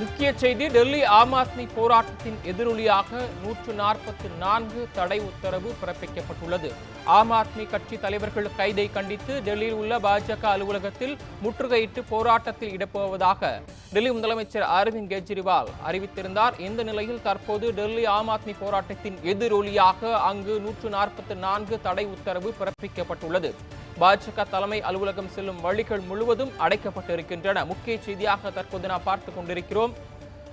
முக்கிய செய்தி டெல்லி ஆம் ஆத்மி போராட்டத்தின் எதிரொலியாக நூற்று நாற்பத்தி நான்கு தடை உத்தரவு பிறப்பிக்கப்பட்டுள்ளது. ஆம் ஆத்மி கட்சி தலைவர்கள் கைதை கண்டித்து டெல்லியில் உள்ள பாஜக அலுவலகத்தில் முற்றுகையிட்டு போராட்டத்தில் இடப்போவதாக டெல்லி முதலமைச்சர் அரவிந்த் கெஜ்ரிவால் அறிவித்திருந்தார். இந்த நிலையில் தற்போது டெல்லி ஆம் ஆத்மி போராட்டத்தின் எதிரொலியாக அங்கு நூற்று நாற்பத்தி நான்கு தடை உத்தரவு பிறப்பிக்கப்பட்டுள்ளது. பாஜக தலைமை அலுவலகம் செல்லும் வழிகள் முழுவதும் அடைக்கப்பட்டிருக்கின்றன. முக்கிய செய்தியாக தற்போது நாம் பார்த்துக் கொண்டிருக்கிறோம்.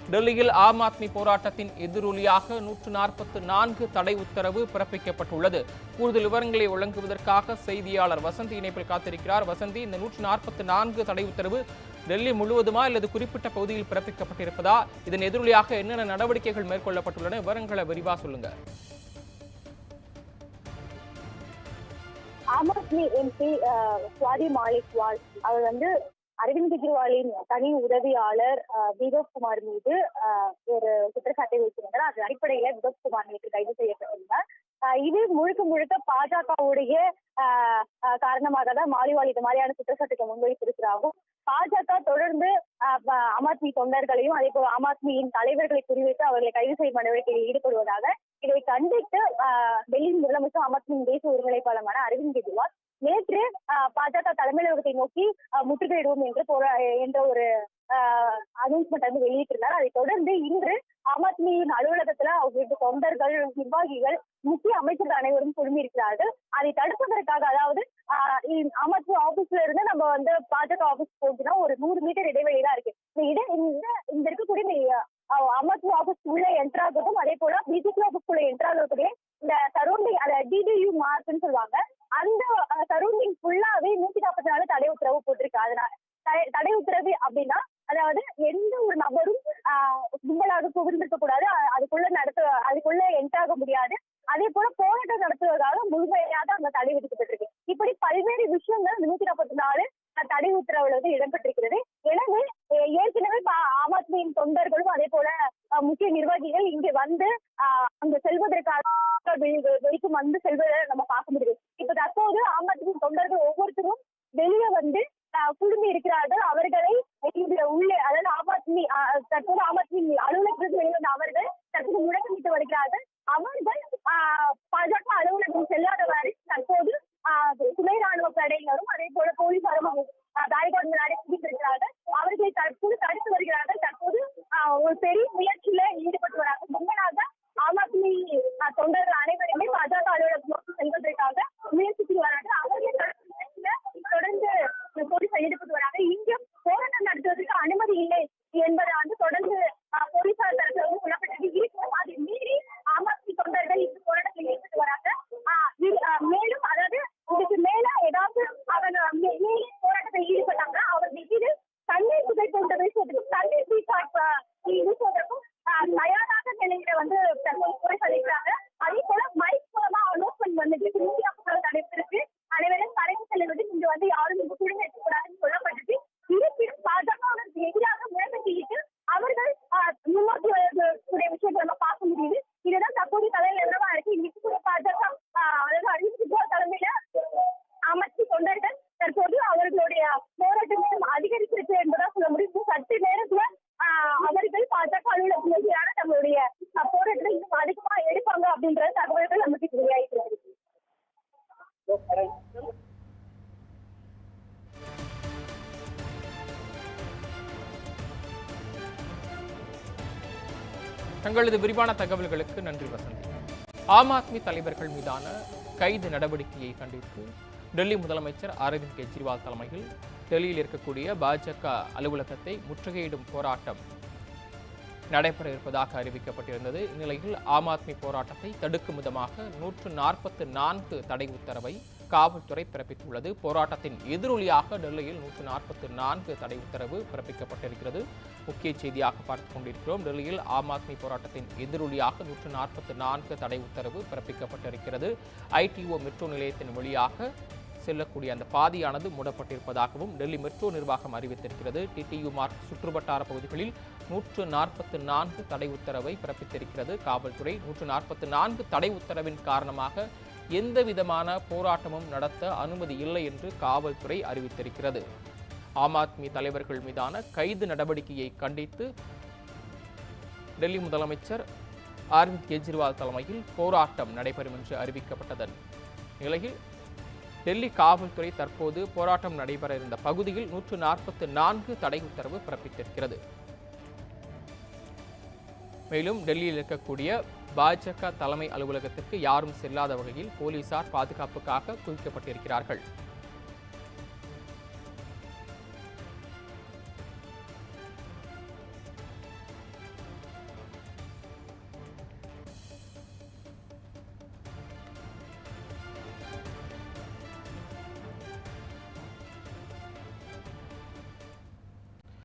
டெல்லியில் ஆம் ஆத்மி போராட்டத்தின் எதிரொலியாக நூற்று நாற்பத்தி நான்கு தடை உத்தரவு பிறப்பிக்கப்பட்டுள்ளது. கூடுதல் விவரங்களை வழங்குவதற்காக செய்தியாளர் வசந்தி இணைப்பில் காத்திருக்கிறார். வசந்தி இந்த நூற்று நாற்பத்தி நான்கு தடை உத்தரவு டெல்லி முழுவதுமா அல்லது குறிப்பிட்ட பகுதியில் பிறப்பிக்கப்பட்டிருப்பதா? இதன் எதிரொலியாக என்னென்ன நடவடிக்கைகள் மேற்கொள்ளப்பட்டுள்ளன? விவரங்களை விரிவா சொல்லுங்கள் ஆம் ஆத்மி எம்பி சுவாதி மாலிக்வால். அவர் வந்து அரவிந்த் கெஜ்ரிவாலின் தனி உதவியாளர் அஹ், குமார் மீது ஒரு குற்றச்சாட்டை வைத்திருந்தார். அதன் அடிப்படையில வினோத் குமார் நேற்று கைது செய்யப்பட்டிருந்தார். இது முழுக்க முழுக்க பாஜகவுடைய காரணமாக தான் மாலிவால் இது மாதிரியான குற்றச்சாட்டுக்கு முன்வைத்திருக்கிறாகும் பாஜக தொடர்ந்து ஆம் ஆத்மி தொண்டர்களையும் அதே போல ஆம் ஆத்மியின் தலைவர்களை குறிவைத்து அவர்களை கைது செய்யும் நடவடிக்கையில் ஈடுபடுவதாக இதை கண்டித்து டெல்லி முதலமைச்சர் ஆம் தேசிய ஒருங்கிணைப்பாளரான அரவிந்த் கெஜ்ரிவால் நேற்று பாஜக தலைமையகத்தை நோக்கி முற்றுகையிடுவோம் என்று போரா என்ற ஒரு அனௌன்ஸ்மெண்ட் வந்து வெளியிட்டிருந்தார். அதை தொடர்ந்து இன்று ஆம் ஆத்மியின் அலுவலகத்துல அவர்களுக்கு தொண்டர்கள் நிர்வாகிகள் முக்கிய அமைச்சர்கள் அனைவரும் குழுமியிருக்கிறார்கள். அதை தடுப்பதற்காக அதாவது ஆஹ், ஆம் ஆத்மி ஆபீஸ்ல இருந்து நம்ம வந்து பாஜக ஆபீஸ் போச்சுன்னா ஒரு நூறு மீட்டர் இடைவெளி தான் இருக்கு. இந்த இட இந்த இந்த இருக்கக்கூடிய ஆம் ஆத்மி ஆபீஸ் உள்ள என்டர் அதே போல பிஜேபி ஆபீஸ் இந்த சரௌண்டிங் அந்த டிடியு மார்க்னு சொல்லுவாங்க அந்த சரௌண்டிங் ஃபுல்லாவே நூத்தி நாற்பத்தி நாலு தடை உத்தரவு போட்டிருக்கு. அதனால தடை- தடை உத்தரவு அப்படின்னா அதாவது எந்த ஒரு நபரும் ஆஹ், கும்பலாக புகுந்திருக்க கூடாது. அதுக்குள்ள நடத்த அதுக்குள்ள என்ட்ராக ஆக முடியாது. அதே போல போராட்டம் நடத்துவதாக முழுமையாக அங்க தடை விதிக்கப்பட்டிருக்கு. இப்படி பல்வேறு விஷயங்கள் நூத்தி நாற்பத்தி நாலு தடை உத்தரவுல வந்து இடம்பெற்றிருக்கிறது. எனவே ஏற்கனவே பா- ஆம் ஆத்மியின் தொண்டர்களும் அதே போல முக்கிய நிர்வாகிகள் இங்கே வந்து அங்க செல்வதற்காக வெளிக்கும் வந்து செல்வதை நம்ம பார்க்க முடியுது. இப்ப தற்போது ஆம் ஆத்மியின் தொண்டர்கள் ஒவ்வொருத்தரும் வெளியே வந்து அஹ், குழுமி இருக்கிறார்கள். அவர்களை உள்ளே அதாவது ஆம் ஆத்மி தற்போது ஆம் ஆத்மி அலுவலகத்திற்கு வெளியே வந்த அவர்கள் தற்போது முழக்கமிட்டு வருகிறார்கள் அவர்கள் அஹ், பாஜக அலுவலகம் செல்லாதவாறு தற்போது அஹ், துணை ராணுவ படையினரும் அதே போல போலீசாரும் தாய்காட் முன்னாடி குடித்திருக்கிறார்கள் அவர்களை தற்போது தடுத்து வருகிறார்கள் தற்போது ஆஹ், ஒரு பெரிய முயற்சியில ஈடுபட்டு வராங்க முன்னதாக ஆம் ஆத்மி ஆஹ், தொண்டர்கள் அனைவருமே பாஜக அலுவலகம் நோக்கி செல்வதற்காக முயற்சித்து வராங்க அவர்களை தடுக்கும் முயற்சியில தொடர்ந்து போலீசார் ஈடுபட்டு வராங்க இங்கும் போராட்டம் நடத்துவதற்கு அனுமதி இல்லை என்பதை வந்து தொடர்ந்து ஆஹ், போலீசார் தரப்புல வந்து சொல்லப்பட்டது இருக்கும் அதை மீறி ஆம் ஆத்மி தொண்டர்கள் இந்த போராட்டத்தில் ஈடுபட்டு வராங்க ஆஹ், இது, ஆஹ், மேலும் அதாவது இதுக்கு மேல ஏதாவது அவங்க மீ- மீறி போராட்டத்தில் ஈடுபட்டாங்கன்னா அவர்கள் மீது தண்ணீர் தண்ணி போன்ற தயாராக நிலையில வந்து தற்போது போலீசார் இருக்கிறாங்க அதே போல மைக் மூலமா அனௌன்ஸ்மெண்ட் வந்துட்டு இந்தியா நடைபெற்று அனைவரும் தலைமை செல்ல இங்கு வந்து யாரும் இங்கு குழுமை இருக்கக்கூடாதுன்னு சொல்லப்பட்டது இருப்பினும் பாஜகவிற்கு எதிராக முழக்கத்திட்டு அவர்கள் ஆஹ், முன்னோக்கி வரக்கூடிய விஷயத்தை நம்ம பார்க்க முடியுது இதுதான் தற்போது தலைநிலவரமா இருக்கு இன்னைக்கு கூட பாஜக ஆஹ், அதாவது அரவிந்த் கெஜ்ரிவால் தலைமையில அமைச்சு தொண்டர்கள் தற்போது அவர்களுடைய போராட்டம் மீண்டும் அதிகரித்திருக்கு என்பதா சொல்ல முடியும் இன்னும் சற்று நேரத்துல ஆஹ், அவர்கள் பாஜக அலுவலகம் நம்மளுடைய போராட்டத்தை இன்னும் அதிகமா எடுப்பாங்க அப்படின்ற தகவல்கள் நமக்கு வெளியாகிட்டு இருக்கு. தங்களது விரிவான தகவல்களுக்கு நன்றி வசந்தி. ஆம் ஆத்மி தலைவர்கள் மீதான கைது நடவடிக்கையை கண்டித்து டெல்லி முதலமைச்சர் அரவிந்த் கெஜ்ரிவால் தலைமையில் டெல்லியில் இருக்கக்கூடிய பாஜக அலுவலகத்தை முற்றுகையிடும் போராட்டம் நடைபெற இருப்பதாக அறிவிக்கப்பட்டிருந்தது. இந்நிலையில் ஆம் ஆத்மி போராட்டத்தை தடுக்கும் விதமாக நூற்று நாற்பத்து நான்கு தடை உத்தரவை காவல்துறை பிறப்பித்துள்ளது. போராட்டத்தின் எதிரொலியாக டெல்லியில் நூற்று நாற்பத்து நான்கு தடை உத்தரவு பிறப்பிக்கப்பட்டிருக்கிறது. முக்கிய செய்தியாக பார்த்துக் கொண்டிருக்கிறோம். டெல்லியில் ஆம் ஆத்மி போராட்டத்தின் எதிரொலியாக நூற்று நாற்பத்து நான்கு தடை உத்தரவு பிறப்பிக்கப்பட்டிருக்கிறது. ஐடிஓ மெட்ரோ நிலையத்தின் வழியாக செல்லக்கூடிய அந்த பாதையானது மூடப்பட்டிருப்பதாகவும் டெல்லி மெட்ரோ நிர்வாகம் அறிவித்திருக்கிறது. டிடியு மார்க் சுற்றுவட்டார பகுதிகளில் நூற்று நாற்பத்தி நான்கு தடை உத்தரவை பிறப்பித்திருக்கிறது. காவல்துறை நூற்று நாற்பத்தி நான்கு தடை உத்தரவின் காரணமாக எந்த விதமான போராட்டமும் நடத்த அனுமதி இல்லை என்று காவல்துறை அறிவித்திருக்கிறது. ஆம் ஆத்மி தலைவர்கள் மீதான கைது நடவடிக்கையை கண்டித்து டெல்லி முதலமைச்சர் அரவிந்த் கெஜ்ரிவால் தலைமையில் போராட்டம் நடைபெறும் என்று அறிவிக்கப்பட்டதன் நிலையில் டெல்லி காவல்துறை தற்போது போராட்டம் நடைபெற இருந்த பகுதியில் நூற்று நாற்பத்து நான்கு தடை உத்தரவு பிறப்பித்திருக்கிறது. மேலும் டெல்லியில் இருக்கக்கூடிய பாஜக தலைமை அலுவலகத்திற்கு யாரும் செல்லாத வகையில் போலீசார் பாதுகாப்புக்காக குவிக்கப்பட்டிருக்கிறார்கள்.